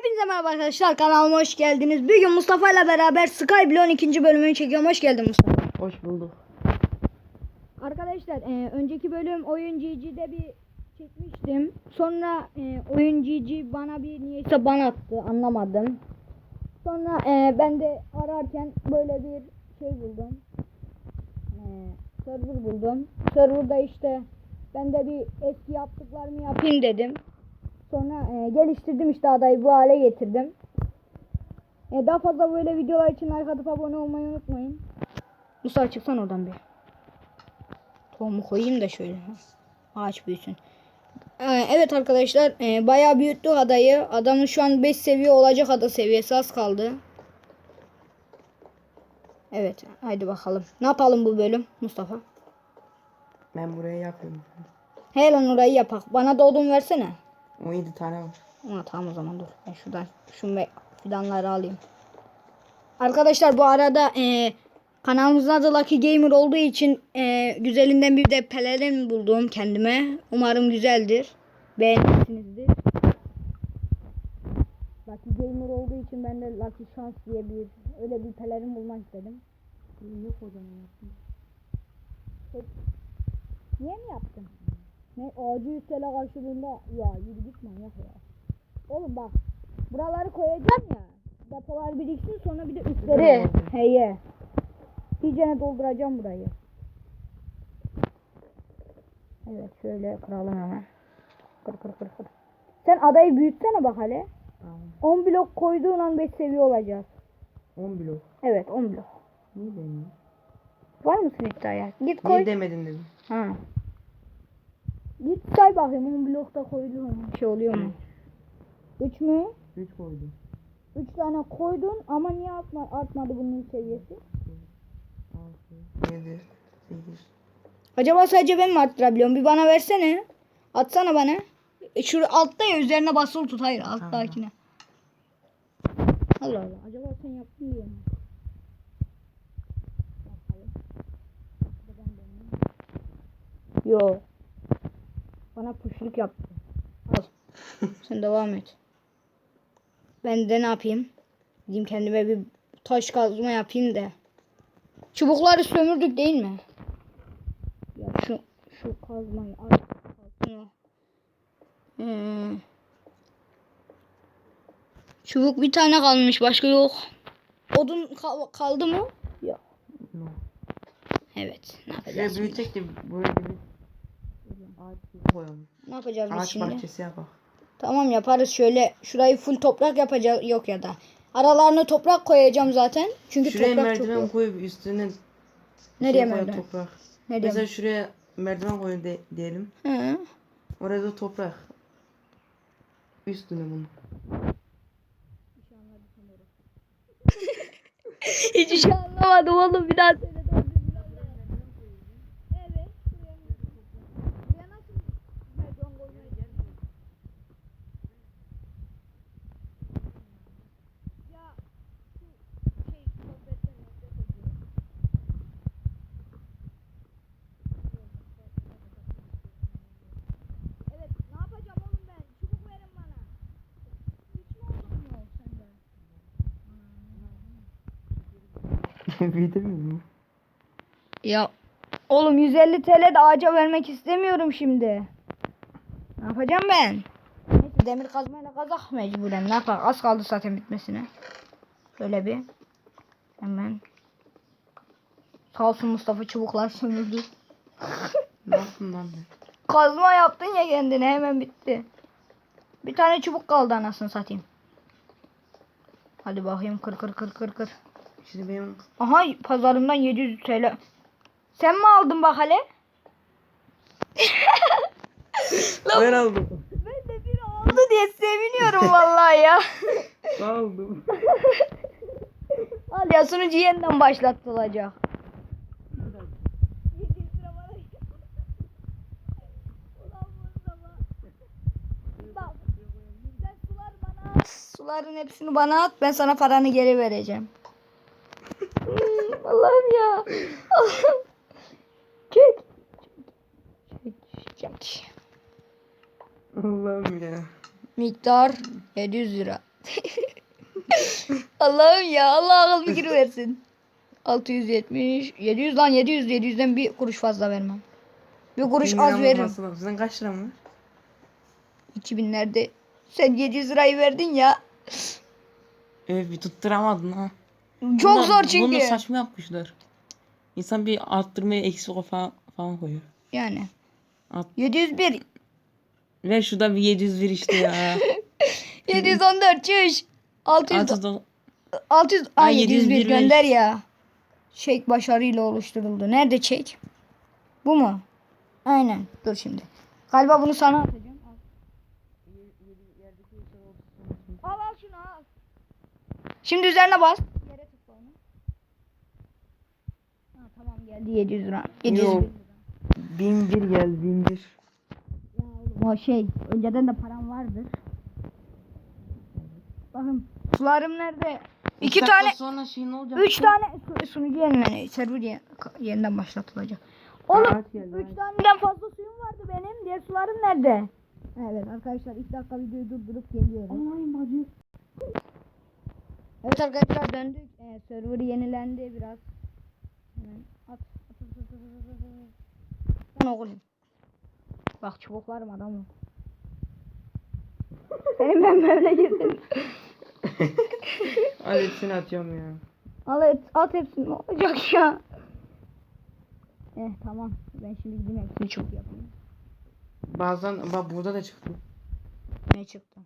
Hepinize merhaba arkadaşlar kanalıma hoş geldiniz. Bugün Mustafa ile beraber Skyblock'un ikinci bölümünü çekiyorum. Hoş geldin Mustafa. Hoş bulduk. Arkadaşlar e, önceki bölüm oyun GG'de bir çekmiştim. Sonra e, oyun GG bana bir niyeyse ban attı anlamadım. Sonra e, ben de ararken böyle bir şey buldum. E, server buldum. Serverda işte ben de bir eski yaptıklarımı yapayım dedim. Sonra e, geliştirdim işte adayı bu hale getirdim. E, daha fazla böyle videolar için like atıp abone olmayı unutmayın. Mustafa çıksan oradan bir. Tohumu koyayım da şöyle. Ağaç büyüsün. Ee, evet arkadaşlar e, bayağı büyüttük adayı. Adamın şu an 5 seviye olacak ada seviyesi az kaldı. Evet haydi bakalım. Ne yapalım bu bölüm Mustafa? Ben buraya yapıyorum. He lan orayı yapak. Bana da odun versene. 17 tane var. Ha, tamam o zaman dur. Ben şuradan şu fidanları alayım. Arkadaşlar bu arada e, kanalımızın adı Lucky Gamer olduğu için e, güzelinden bir de pelerin buldum kendime. Umarım güzeldir. Beğenmişsinizdir. Lucky Gamer olduğu için ben de Lucky Şans diye bir öyle bir pelerin bulmak istedim. Yok hocam yaptım. Niye mi yaptın? Ne ağacı yüksele karşılığında ya yürü git manyak ya. Oğlum bak buraları koyacağım ya. Depolar biriksin sonra bir de üstleri. Heye. İyicene dolduracağım burayı. Evet şöyle kıralım hemen. Kır kır kır kır. Sen adayı büyütsene bak hele. Tamam. 10 blok koyduğun an 5 seviye olacağız. 10 blok. Evet 10 blok. Niye demiyor? Var mısın iddiaya? Git koy. Niye demedin dedim. Ha. Git say bakayım 10 blokta koyduğun an bir şey oluyor mu? 3 mü? 3 koydum. 3 tane koydun ama niye artma, artmadı bunun seviyesi? 6, 7, 8. Acaba sadece ben mi arttırabiliyorum? Bir bana versene. Atsana bana. E, Şu altta ya üzerine basılı tut. Hayır alttakine. Allah Allah. Acaba sen yaptın diye mi? Yo. Bana puşluk yaptı. Al. sen devam et. Ben de ne yapayım? Gideyim kendime bir taş kazma yapayım da. Çubukları sömürdük değil mi? Ya şu şu kazmayı al. o. Hmm. Çubuk bir tane kalmış başka yok. Odun kal- kaldı mı? Yok. Evet. Ne yapacağız? şimdi? büyütsek de böyle bir ağaç koyalım. Ne yapacağız biz Ağaç şimdi? bahçesi yapalım. Tamam yaparız şöyle. Şurayı full toprak yapacağız. Yok ya da. Aralarına toprak koyacağım zaten. Çünkü Şuraya toprak çok merdiven yok. koyup üstüne Nereye şey merdiven? Toprak. Nereye? Mesela şuraya merdiven koy de, diyelim. Hı. Orada da toprak. Üstüne bunu. Hiç bir şey anlamadım oğlum bir daha söyle. Evet. Buraya nasıl merdiven koymayı Ya şu şey sohbetten nefret ediyorum. Evet ne yapacağım oğlum ben? Çubuk verin bana. Hiç mi oldun mu mu? Ya oğlum 150 TL de ağaca vermek istemiyorum şimdi. Ne yapacağım ben? Neyse demir kazmayla kazak mecburen. Ne yapar? Az kaldı zaten bitmesine. Şöyle bir. Hemen. Sağ olsun Mustafa çubuklar sömürdü. Ne yaptın lan? Kazma yaptın ya kendine hemen bitti. Bir tane çubuk kaldı anasını satayım. Hadi bakayım kır kır kır kır kır. Şimdi benim Aha pazarımdan 700 TL. Sen mi aldın bak hele? ben aldım. Ben de bir oldu diye seviniyorum vallahi ya. aldım. Al ya sunucu yeniden başlatılacak. Suların hepsini bana at ben sana paranı geri vereceğim. Allah'ım ya. Allah'ım. Çek. Çek. Allah'ım ya. Miktar 700 lira. Allah'ım ya Allah akıl fikir versin. 670 700 lan 700 700'den bir kuruş fazla vermem. Bir kuruş Bin az veririm. lazım. Sizin kaç liram var? 2000'lerde sen 700 lirayı verdin ya. Evet bir tutturamadın ha. Çok Bunu- zor çünkü. Bunu saçma yapmışlar. İnsan bir arttırmaya eksi o falan, falan koyuyor. Yani. At. 701 Ver şurada bir 701 işte ya. 714 çüş. 600 Altıda 600 Ay, ay 701 701 gönder ya. Çek başarıyla oluşturuldu. Nerede çek? Bu mu? Aynen. Dur şimdi. Galiba bunu sana atacağım. Al al şunu al. Şimdi üzerine bas. Yere tıkla onu. Ha, tamam geldi 700 lira. 700 Yok. lira. 1001 geldi 1001. Ya oğlum o şey önceden de param vardır. Bakın sularım nerede? İki dakika tane sonra şey ne olacak? Üç tane su- sunucu yeniden server ye- yeniden başlatılacak. Oğlum geldi, üç taneden fazla suyum vardı benim. Diğer sularım nerede? Evet arkadaşlar iki dakika videoyu durdurup geliyorum. Aman bacı. Evet arkadaşlar döndük. Ee, server yenilendi biraz. Hemen at. at, at, at, at, at, at. Lan oğlum. Bak çubuklarım adamım. Senin ben girdim. Hadi hepsini atıyorum ya. Al et, at hepsini ne olacak ya. Eh tamam. Ben şimdi gideyim hepsini çok yapayım. Bazen bak burada da çıktı. Ne çıktı?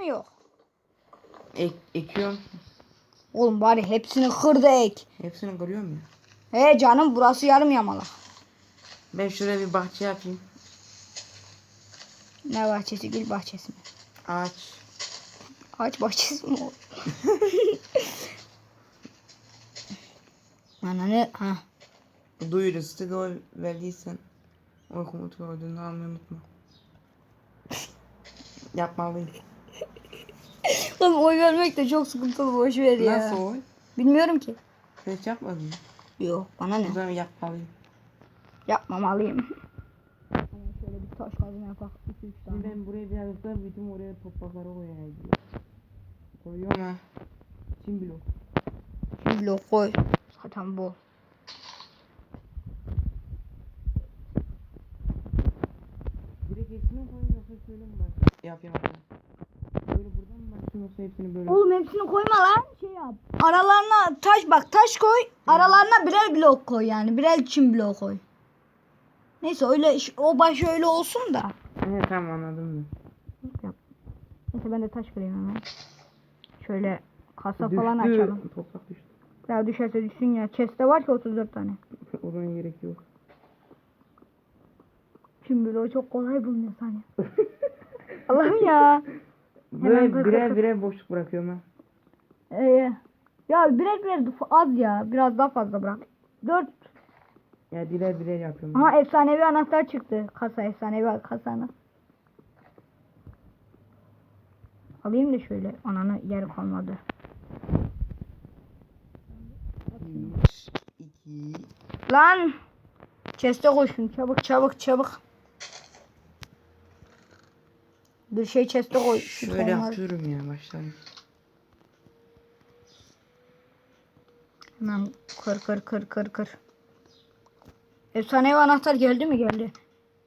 Mi yok? Ek, ekiyorum. Oğlum bari hepsini kır da ek. Hepsini kırıyorum ya. He canım burası yarım yamalak. Ben şuraya bir bahçe yapayım. Ne bahçesi? Gül bahçesi mi? Ağaç. Ağaç bahçesi mi? Ananı ha. Duyuru stigo verdiysen o komutu gördüğünde almayı unutma. Yapmalıyım. Oğlum oy vermek de çok sıkıntılı boş ver ya. Nasıl o? Bilmiyorum ki. Hiç yapmadın mı? Yok bana ne? O zaman yapmalıyım. Yapmamalıyım. Şöyle bir taş kazma yapak. 2 3 tane. Ben buraya birazcık daha bütün oraya toprakları koyayım. Koyuyorum ha. Çim blok. Bir blok koy. Zaten bol. Direkt hepsini mi koyayım yoksa şöyle mi bak? Yapayım hatta. Böyle buradan mı başlayayım yoksa hepsini böyle. Oğlum hepsini koyma lan. Şey yap. Aralarına taş bak taş koy. Aralarına birer blok koy yani. Birer çim blok koy. Neyse öyle o baş öyle olsun da. He tamam anladım Yap. Neyse ben de taş kırayım hemen. Şöyle kasa ben. falan açalım. Toprak düştü. Ya düşerse düşsün ya. Chest'te var ki 34 tane. o zaman gerek yok. Çim bloğu çok kolay bulunuyor saniye. Allah'ım ya. Böyle kır, birer birer boşluk bırakıyorum ha. Ee, ya birer birer az ya. Biraz daha fazla bırak. 4 Ya birer birer yapıyorum. Aha efsanevi anahtar çıktı. Kasa efsanevi kasa anahtar. Alayım da şöyle ananı yer kalmadı. Bir, iki, Lan! Chest'e koşun çabuk çabuk çabuk. Bir şey chest'e koy. Şu Şöyle yapıyorum ya başlayayım. Hemen kır kır kır kır kır. Efsanevi anahtar geldi mi geldi.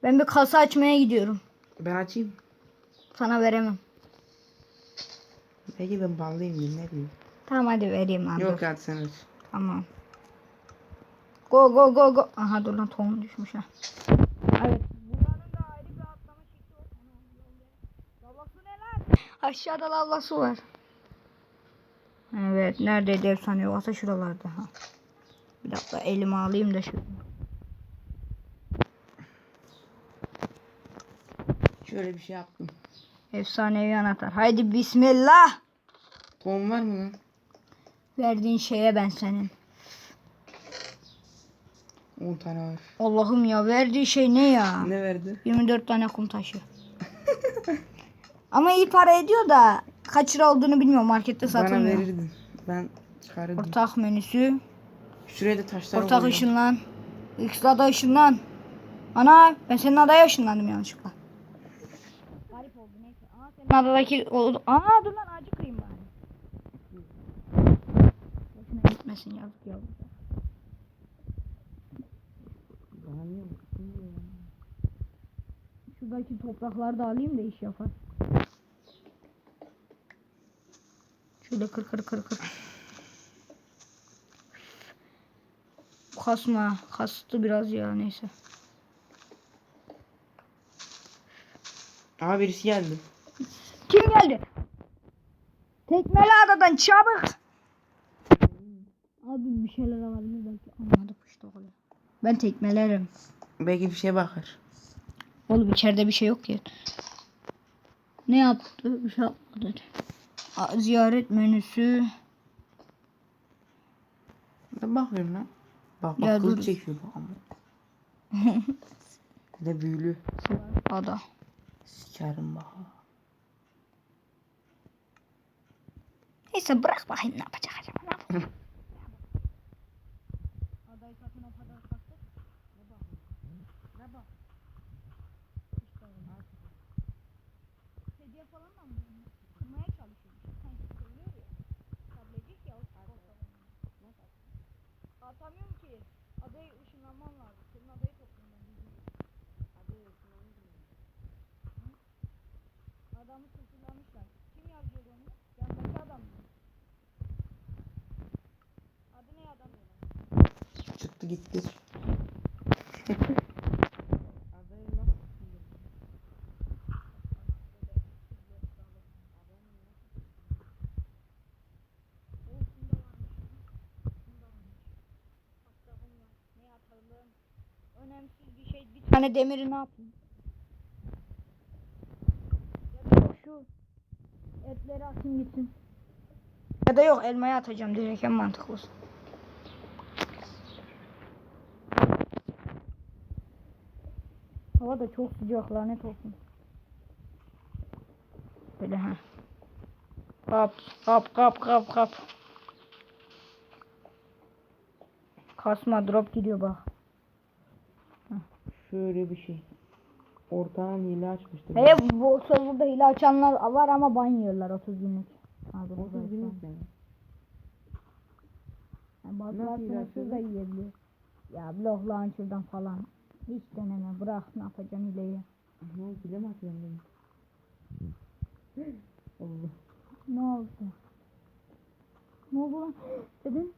Ben bir kasa açmaya gidiyorum. Ben açayım. Sana veremem. Belki ben bağlayayım ne bileyim. Tamam hadi vereyim lan. Yok hadi sen aç. Tamam. Go go go go. Aha dur lan tohum düşmüş ha. Evet. Buranın da ayrı bir atlama şekli var. Lavası ne lan? Aşağıda lavası var. Evet. Neredeydi efsane yuvası şuralarda. Ha. Bir dakika elimi alayım da şöyle. Şöyle bir şey yaptım. Efsanevi anahtar. Haydi bismillah. Tohum var mı lan? Verdiğin şeye ben senin. 10 tane var. Allah'ım ya verdiği şey ne ya? Ne verdi? 24 tane kum taşı. Ama iyi para ediyor da kaç lira olduğunu bilmiyorum markette Bana satılmıyor. verirdin. Ben çıkarırdım. Ortak menüsü. Şuraya da taşlar Ortak koyuyorum. ışınlan. X'de da ışınlan. Ana ben senin adaya ışınlandım yanlışlıkla. Garip oldu Senin adadaki o... Aa dur lan ağacı kırayım bari. Boşuna gitmesin yazık ya. Bana niye ya? Şuradaki toprakları da alayım da iş yapar. Şöyle kır kır kır kır. Kasma. Kastı biraz ya neyse. Aa birisi geldi. Kim geldi? Tekmeli adadan çabuk. Abi bir şeyler alabilir belki. Anladık işte oluyor. Ben tekmelerim. Belki bir şeye bakar. Oğlum içeride bir şey yok ki. Ne yaptı? Bir şey yapmadı. Ziyaret menüsü. Ben bakıyorum lan. Bak bak kılıç çekiyor bak ama. De büyülü. Ada. Sikerim bak. Neyse bırak bakayım ne yapacak acaba ne yapacak. Adayı satın o kadar sattık. Ne bak? Ne bak? İşte öyle. Hediye falan da mı? Kırmaya çalışıyor. Sanki kırılıyor ya. Tablecik ya. o Atamıyorum ki. Adayı ışınlanmam lazım. Senin adayı toplayayım ben. Adayı ışınlanmam Adamı sırtlamışlar. Kim yazıyor onu? Yanındaki adam mı? Adı ne adam? Çıktı gitti. Adayı nasıl Önemsiz bir şey. Bir tane demiri ne yapayım? Ya da şu etleri atayım gitsin. Ya da yok elmaya atacağım direkt en mantıklısı. Hava da çok sıcak lanet olsun. Böyle ha. Kap kap kap kap kap. Kasma drop gidiyor bak. Şöyle bir şey. Ortağın hile açmıştır. He bu serverda hile açanlar var ama ban yiyorlar 30 günlük. Otuz burada günlük işte. ne? Yani hile sınırsız da yiyebiliyor. Ya blok launcher'dan falan. Hiç deneme bırak ne yapacaksın hileyi. Aha hile mi atıyorsun? Allah. Ne oldu? Ne oldu lan? Dedin?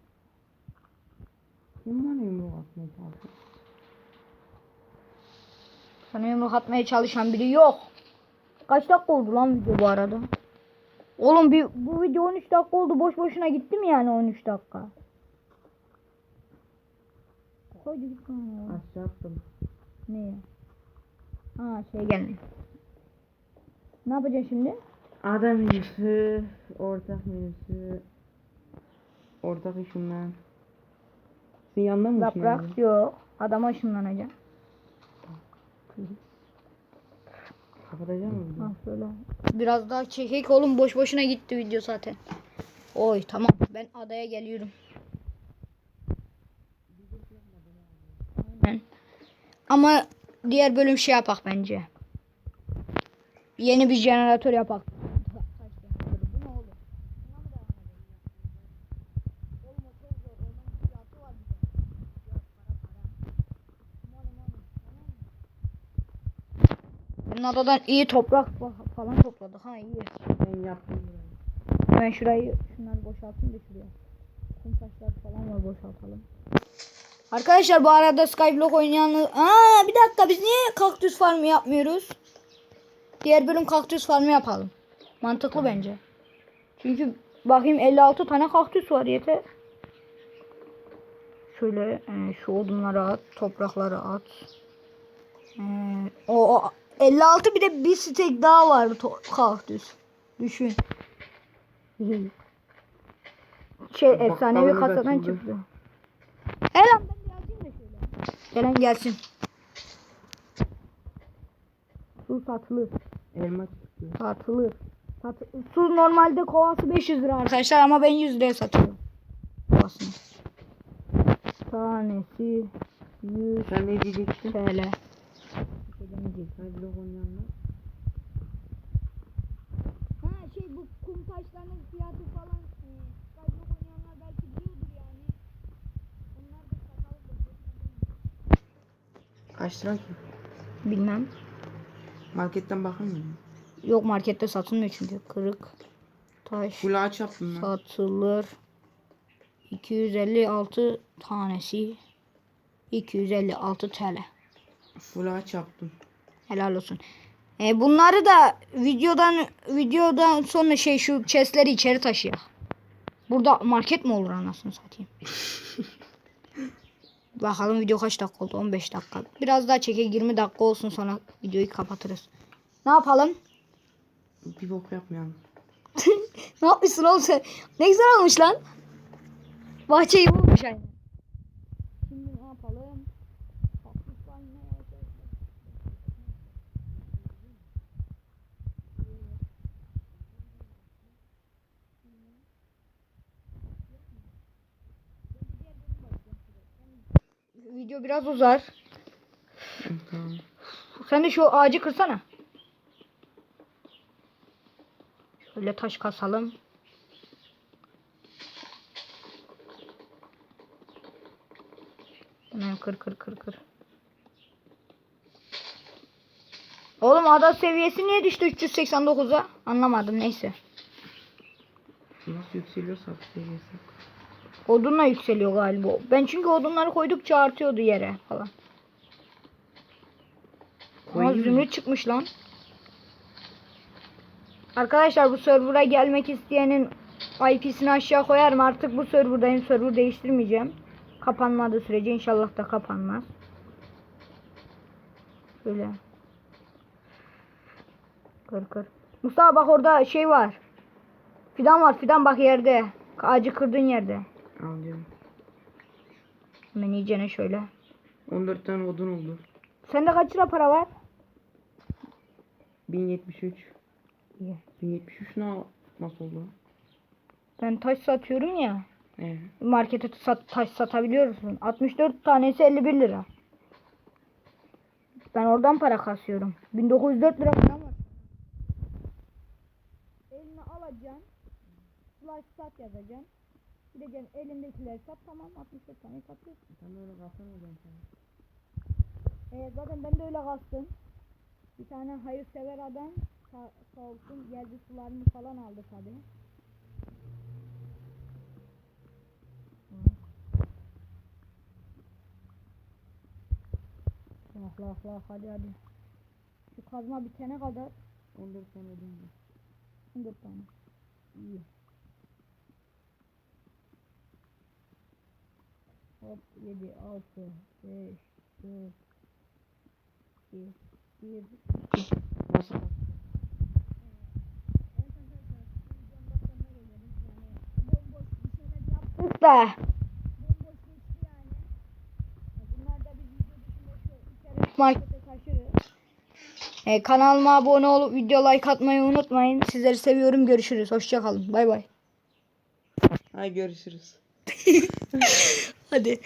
Kim bana yumruk atmaya çalışıyor? Sana yumruk atmaya çalışan biri yok. Kaç dakika oldu lan video bu arada? Oğlum bir, bu video 13 dakika oldu. Boş boşuna gitti mi yani 13 dakika? Koydu git bana ya. Aşağı attım. Ne? Ha şey gelmiş. Ne yapacaksın şimdi? Ada menüsü, ortak menüsü, ortak işimden. Senin yanında mı Yaprak yok. Adama ışınlanacağım. Kapatacak mı Ha şöyle. Biraz daha çekek oğlum boş boşuna gitti video zaten. Oy tamam ben adaya geliyorum. Aynen. Ama diğer bölüm şey yapak bence. Yeni bir jeneratör yapak. Bu ne oğlum? Buna mı devam edelim ya? Oğlum o çok zor. Onun fiyatı var bir de. Fiyat para para. Money money. Tamam mı? Bunun adadan iyi toprak fa- falan topladık ha iyi. Ben yaptım. Ben şurayı şunları boşaltayım da şuraya. Kum taşları falan var boşaltalım. Arkadaşlar bu arada Skyblock oynayanlar... Aa bir dakika biz niye kaktüs farmı yapmıyoruz? Diğer bölüm kaktüs farmı yapalım. Mantıklı bence. Çünkü bakayım 56 tane kaktüs var yeter. Şöyle e, şu odunları at, toprakları at. E, o, o 56 bir de bir stek daha var kaktüs. Düşün. Şey efsanevi kasadan çıktı. Lan ben yazayım da şöyle. Gelen gelsin. Su satılır. Elma çıktı. Satılır. Satı- Su normalde kovası 500 lira arkadaşlar ama ben 100 liraya satıyorum. Kovasını. Tanesi 100 Sen ne diyeceksin? TL. Hadi log oynayanlar. Ha şey bu kum taşlarının fiyatı falan. E, Skylog oynayanlar belki biliyordur yani. Onlar da sakalıdır. Kaç lira ki? Bilmem. Marketten bakayım mı? Yok markette satılmıyor çünkü. Kırık taş Full ağaç yaptım ben. satılır. 256 tanesi 256 TL. Full ağaç yaptım. Helal olsun. E, bunları da videodan videodan sonra şey şu chestleri içeri taşıyor. Burada market mi olur anasını satayım. Bakalım video kaç dakika oldu? 15 dakika. Biraz daha çeke 20 dakika olsun sonra videoyu kapatırız. Ne yapalım? Bir bok yapmayalım. Ne yapmışsın oğlum sen? Ne güzel olmuş lan. Bahçeyi bulmuş aynı. Şimdi ne yapalım? Kaktüsler ne olacak? Video biraz uzar. Sen de şu ağacı kırsana. Şöyle taş kasalım. Hemen kır kır kır kır. Oğlum ada seviyesi niye düştü 389'a? Anlamadım neyse. Nasıl yükseliyorsa seviyesi. Odunla yükseliyor galiba. Ben çünkü odunları koydukça artıyordu yere falan. Ama zümrüt çıkmış lan. Arkadaşlar bu server'a gelmek isteyenin IP'sini aşağı koyarım. Artık bu serverdayım. Server değiştirmeyeceğim. Kapanmadığı sürece inşallah da kapanmaz. Şöyle. Kır kır. Mustafa bak orada şey var. Fidan var. Fidan bak yerde. Ağacı kırdığın yerde. Al diyorum. Hemen iyicene şöyle. 14 tane odun oldu. Sende kaç lira para var? 1073. İyi. 1073 ne nasıl oldu? Ben taş satıyorum ya. Ee, Markete sat, taş satabiliyorsun. 64 tanesi 51 lira. Ben oradan para kasıyorum. 1904 lira falan var. Eline alacaksın. Slash sat yazacaksın. Gideceksin elindekileri sat tamam 64 tane satıyorsun. sen öyle kalsana hocam sen. Evet zaten ben de öyle kastım. Bir tane hayırsever adam sağ, sağ olsun geldi sularını falan aldı tabi. Lah lah lah hadi hadi. Şu kazma bitene kadar 14 tane var. 14 tane. İyi. Hop 7, 6, 5, 4, 2, 1. Nasıl? Da. Markete taşırız. E, kanalıma abone olup video like atmayı unutmayın. Sizleri seviyorum. Görüşürüz. Hoşçakalın. Bay bay. Hay görüşürüz. Hadi.